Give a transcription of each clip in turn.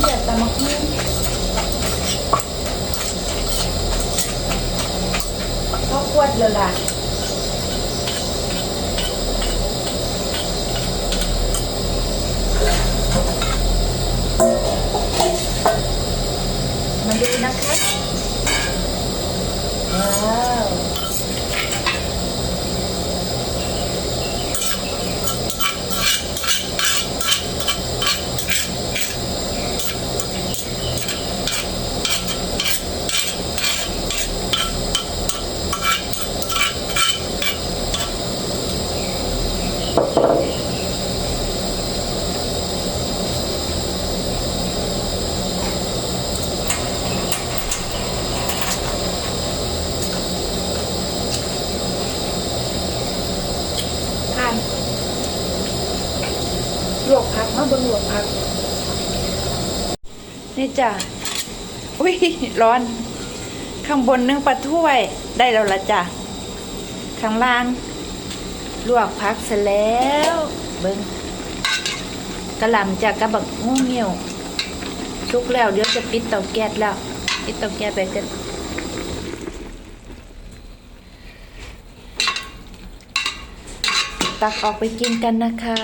เดือดตะมักหุ่งข้าวขวดเลยล่ะมาดูนะคะว้าวผ่านลวกผักมาเบิ่งลวกผัก นี่จ้ะ อุ้ยร้อน ข้างบนนึ่งปลาถ้วยได้แล้วละจ้ะ ข้างล่าง ลวกผักเสร็จแล้ว เบิ่งกระหล่ำจากกระบักงูเงี่ยวสุกแล้วเดี๋ยวจะปิดเตาแก๊สแล้วปิดเตาแก๊สไปกันตักออกไปกินกันนะคะ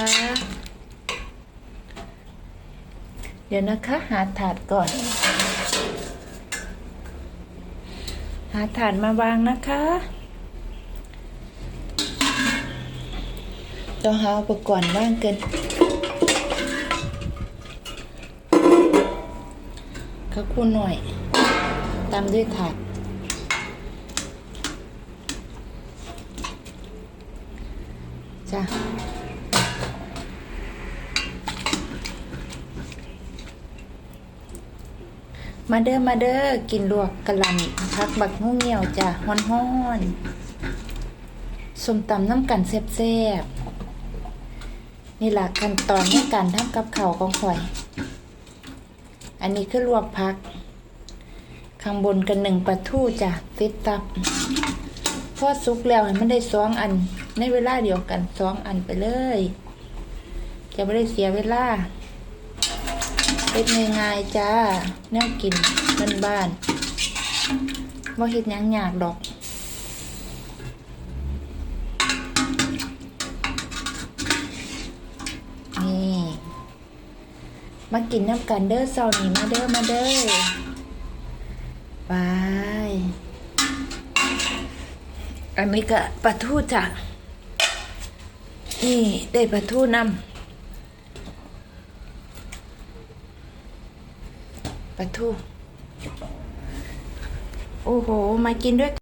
เดี๋ยวนะคะ หาถาดก่อน หาถาดมาวางนะคะ ต้องหาอุปกรณ์ว่างเกิน ข้าวคู่หน่อย ตามด้วยถาดจ้ะมาเด้อ มาเด้อ กินลวกกะหล่ำพักบักงูเหี่ยวจ้ะฮ้อนฮ้อนๆ สมตำน้ำกันแซ่บๆ นี่ล่ะขั้นตอนในการทำกับข้าวของข่อย อันนี้คือลวกพัก ข้างบนกันหนึ่งปลาทูจ้ะติดตับพอสุกแล้วให้มันได้สองอัน ในเวลาเดียวกันสองอันไปเลย จะไม่ได้เสียเวลาเป็นง่ายๆจ้าแนวกินบ้านบ้านๆว่าเฮ็ดยังยากดอก นี่ มากินน้ำกันเด้อเซานี่มาเด้อมาเด้อไปอันนี้ก็ปลาทูจ้ะนี่ได้ปลาทูนำปลาทูโอ้โห มากินด้วย